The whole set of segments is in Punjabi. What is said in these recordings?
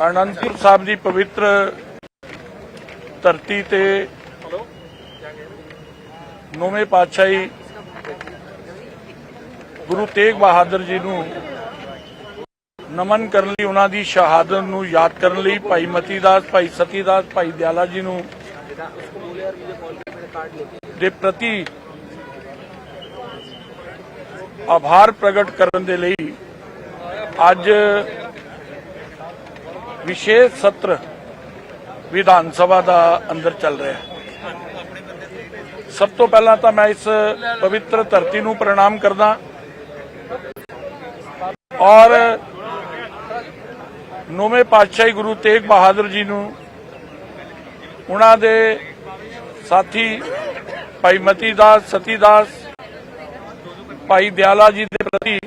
ਅਨੰਦਪੁਰ ਸਾਹਿਬ ਦੀ ਪਵਿੱਤਰ ਧਰਤੀ ਤੇ ਨੌਵੇਂ ਪਾਤਸ਼ਾਹੀ ਗੁਰੂ ਤੇਗ ਬਹਾਦਰ ਜੀ ਨੂੰ ਨਮਨ ਕਰਨ ਲਈ, ਉਹਨਾਂ ਦੀ ਸ਼ਹਾਦਤ ਨੂੰ ਯਾਦ ਕਰਨ ਲਈ, ਭਾਈ ਮਤੀ ਦਾਸ ਭਾਈ ਸਤੀ ਦਾਸ ਭਾਈ ਦਿਆਲਾ ਜੀ ਨੂੰ ਦੇ ਪ੍ਰਤੀ ਆਭਾਰ ਪ੍ਰਗਟ ਕਰਨ ਦੇ ਲਈ ਅੱਜ ਵਿਸ਼ੇਸ਼ ਸਤਰ ਵਿਧਾਨ ਸਭਾ ਦਾ ਅੰਦਰ ਚੱਲ ਰਿਹਾ ਸਭ ਤੋਂ ਪਹਿਲਾਂ ਤਾਂ ਮੈਂ ਇਸ ਪਵਿੱਤਰ ਧਰਤੀ ਨੂੰ ਪ੍ਰਣਾਮ ਕਰਦਾ ਔਰ ਨੌਵੇਂ ਪਾਤਸ਼ਾਹੀ ਗੁਰੂ ਤੇਗ ਬਹਾਦਰ ਜੀ ਨੂੰ, ਉਹਨਾਂ ਦੇ ਸਾਥੀ ਭਾਈ ਮਤੀ ਦਾਸ, ਸਤੀ ਦਾਸ, ਭਾਈ ਦਿਆਲਾ ਜੀ ਦੇ ਪ੍ਰਤੀ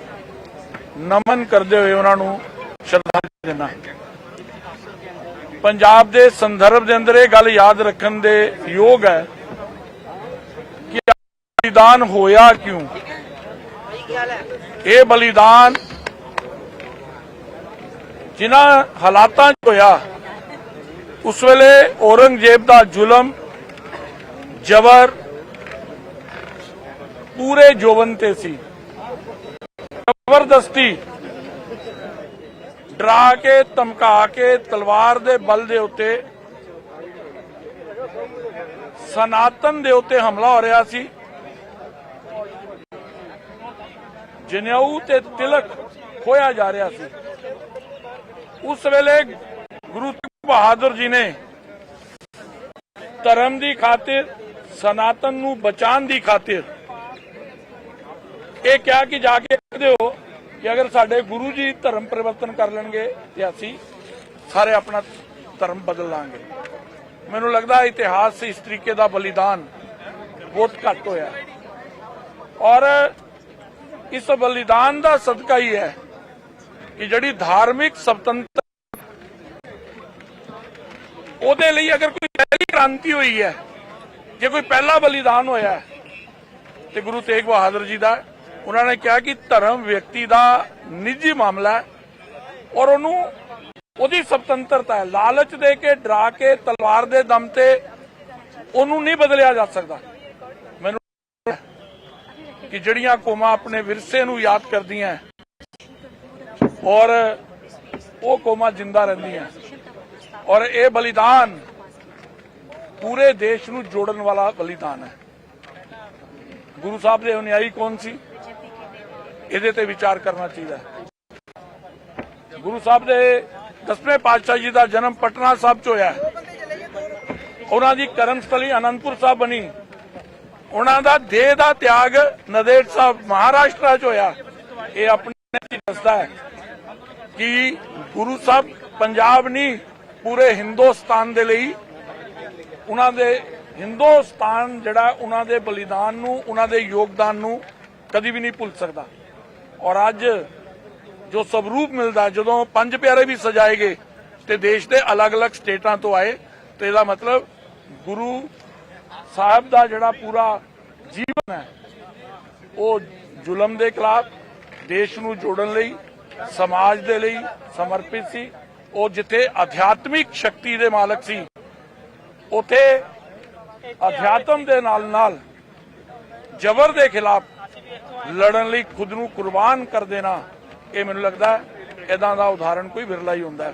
ਨਮਨ ਕਰਦੇ ਹੋਏ ਉਹਨਾਂ ਨੂੰ ਸ਼ਰਧਾਂਜਲੀ ਦਿੰਦਾ। ਪੰਜਾਬ ਦੇ ਸੰਦਰਭ ਦੇ ਅੰਦਰ ਇਹ ਗੱਲ ਯਾਦ ਰੱਖਣ ਦੇ ਯੋਗ ਹੈ ਕਿ ਬਲੀਦਾਨ ਹੋਇਆ ਕਿਉਂ? ਇਹ ਬਲੀਦਾਨ ਜਿਨ੍ਹਾਂ ਹਾਲਾਤਾਂ 'ਚ ਹੋਇਆ, ਉਸ ਵੇਲੇ ਔਰੰਗਜ਼ੇਬ ਦਾ ਜ਼ੁਲਮ, ਜਬਰ ਪੂਰੇ ਜੋਵਨ ਤੇ ਸੀ। ਜ਼ਬਰਦਸਤੀ ਡਰਾ ਕੇ, ਧਮਕਾ ਕੇ ਤਲਵਾਰ ਦੇ ਬਲ ਦੇ ਉੱਤੇ ਸਨਾਤਨ ਦੇ ਉੱਤੇ ਹਮਲਾ ਹੋ ਰਿਹਾ ਸੀ। ਜਨੇਊ ਤੇ ਤਿਲਕ ਖੋਇਆ ਜਾ ਰਿਹਾ ਸੀ। ਉਸ ਵੇਲੇ ਗੁਰੂ ਤੇਗ ਬਹਾਦਰ ਜੀ ਨੇ ਧਰਮ ਦੀ ਖਾਤਰ, ਸਨਾਤਨ ਨੂੰ ਬਚਾਉਣ ਦੀ ਖਾਤਰ ਇਹ ਕਿਹਾ ਕਿ ਜਾ ਕੇ ਕਹਦੇ ਹੋ ਕਿ ਅਗਰ ਸਾਡੇ ਗੁਰੂ ਜੀ ਧਰਮ ਪਰਿਵਰਤਨ ਕਰ ਲੈਣਗੇ ਤੇ ਅਸੀਂ ਸਾਰੇ ਆਪਣਾ ਧਰਮ ਬਦਲ ਲਾਂਗੇ। ਮੈਨੂੰ ਲੱਗਦਾ ਇਤਿਹਾਸ ਇਸ ਤਰੀਕੇ ਦਾ ਬਲੀਦਾਨ ਬਹੁਤ ਘੱਟ ਹੋਇਆ। ਔਰ ਇਸ ਬਲੀਦਾਨ ਦਾ ਸਦਕਾ ਹੀ ਹੈ ਕਿ ਜਿਹੜੀ ਧਾਰਮਿਕ ਸਵਤੰਤਰ ਉਹਦੇ ਲਈ ਅਗਰ ਕੋਈ ਪਹਿਲੀ ਕ੍ਰਾਂਤੀ ਹੋਈ ਹੈ, ਜੇ ਕੋਈ ਪਹਿਲਾ ਬਲੀਦਾਨ ਹੋਇਆ, ਤੇ ਗੁਰੂ ਤੇਗ ਬਹਾਦਰ ਜੀ ਦਾ ਉਹਨਾਂ ਨੇ ਕਿਹਾ ਕਿ ਧਰਮ ਵਿਅਕਤੀ ਦਾ ਨਿੱਜੀ ਮਾਮਲਾ ਹੈ ਔਰ ਉਹਨੂੰ ਉਹਦੀ ਸੁਤੰਤਰਤਾ ਹੈ। ਲਾਲਚ ਦੇ ਕੇ, ਡਰਾ ਕੇ, ਤਲਵਾਰ ਦੇ ਦਮ ਤੇ ਉਹਨੂੰ ਨਹੀਂ ਬਦਲਿਆ ਜਾ ਸਕਦਾ। ਮੈਨੂੰ ਕਿ ਜਿਹੜੀਆਂ ਕੌਮਾਂ ਆਪਣੇ ਵਿਰਸੇ ਨੂੰ ਯਾਦ ਕਰਦੀਆਂ ਔਰ ਉਹ ਕੌਮਾਂ ਜਿੰਦਾ ਰਹਿੰਦੀਆਂ ਔਰ ਇਹ ਬਲੀਦਾਨ ਪੂਰੇ ਦੇਸ਼ ਨੂੰ ਜੋੜਨ ਵਾਲਾ ਬਲੀਦਾਨ ਹੈ। ਗੁਰੂ ਸਾਹਿਬ ਦੇ ਅਨੁਯਾਈ ਕੌਣ ਸੀ? ਇਹਦੇ ਤੇ ਵਿਚਾਰ ਕਰਨਾ ਚਾਹੀਦਾ। ਹੈ ਗੁਰੂ ਸਾਹਿਬ ਦੇ ਦਸਵੇਂ ਪਾਤਸ਼ਾਹ ਜੀ ਦਾ ਜਨਮ ਪਟਨਾ ਸਾਹਿਬ ਚ ਹੋਇਆ। ਹੈ। ਉਹਨਾਂ ਦੀ ਕਰਮ ਸਥਲੀ ਅਨੰਦਪੁਰ ਸਾਹਿਬ ਬਣੀ। ਉਹਨਾਂ ਦਾ ਦੇਹ ਦਾ ਤਿਆਗ ਨਦੇੜ ਸਾਹਿਬ ਮਹਾਰਾਸ਼ਟਰ ਚ ਹੋਇਆ। ਇਹ ਆਪਣੇ ਹੀ ਦੱਸਦਾ ਹੈ ਕਿ ਗੁਰੂ ਸਾਹਿਬ ਪੰਜਾਬ ਨਹੀਂ ਪੂਰੇ ਹਿੰਦੁਸਤਾਨ ਦੇ ਲਈ ਉਹਨਾਂ ਦੇ ਹਿੰਦੁਸਤਾਨ ਜਿਹੜਾ ਉਹਨਾਂ ਦੇ ਬਲੀਦਾਨ ਨੂੰ, ਉਹਨਾਂ ਦੇ ਯੋਗਦਾਨ ਨੂੰ ਕਦੀ ਵੀ ਨਹੀਂ ਭੁੱਲ ਸਕਦਾ। ਔਰ ਅੱਜ ਜੋ ਸਵਰੂਪ ਮਿਲਦਾ, ਜਦੋਂ ਪੰਜ ਪਿਆਰੇ ਵੀ ਸਜਾਏ ਗਏ ਤੇ ਦੇਸ਼ ਦੇ ਅਲੱਗ-ਅਲੱਗ ਸਟੇਟਾਂ ਤੋਂ ਆਏ, ਤੇ ਇਹਦਾ ਮਤਲਬ ਗੁਰੂ ਸਾਹਿਬ ਦਾ ਜਿਹੜਾ ਪੂਰਾ ਜੀਵਨ ਹੈ, ਉਹ ਜ਼ੁਲਮ ਦੇ ਖਿਲਾਫ, ਦੇਸ਼ ਨੂੰ ਜੋੜਨ ਲਈ, ਸਮਾਜ ਦੇ ਲਈ ਸਮਰਪਿਤ ਸੀ, ਉਹ ਜਿੱਥੇ ਅਧਿਆਤਮਿਕ ਸ਼ਕਤੀ ਦੇ ਮਾਲਕ ਸੀ, ਉਥੇ ਅਧਿਆਤਮ ਦੇ ਨਾਲ ਨਾਲ ਜ਼ਬਰ ਦੇ ਖਿਲਾਫ ਲੜਨ ਲਈ ਖੁਦ ਨੂੰ ਕੁਰਬਾਨ ਕਰ ਦੇਣਾ, ਇਹ ਮੈਨੂੰ ਲੱਗਦਾ ਹੈ ਇਦਾਂ ਦਾ ਉਦਾਹਰਣ ਕੋਈ ਵਿਰਲਾ ਹੀ ਹੁੰਦਾ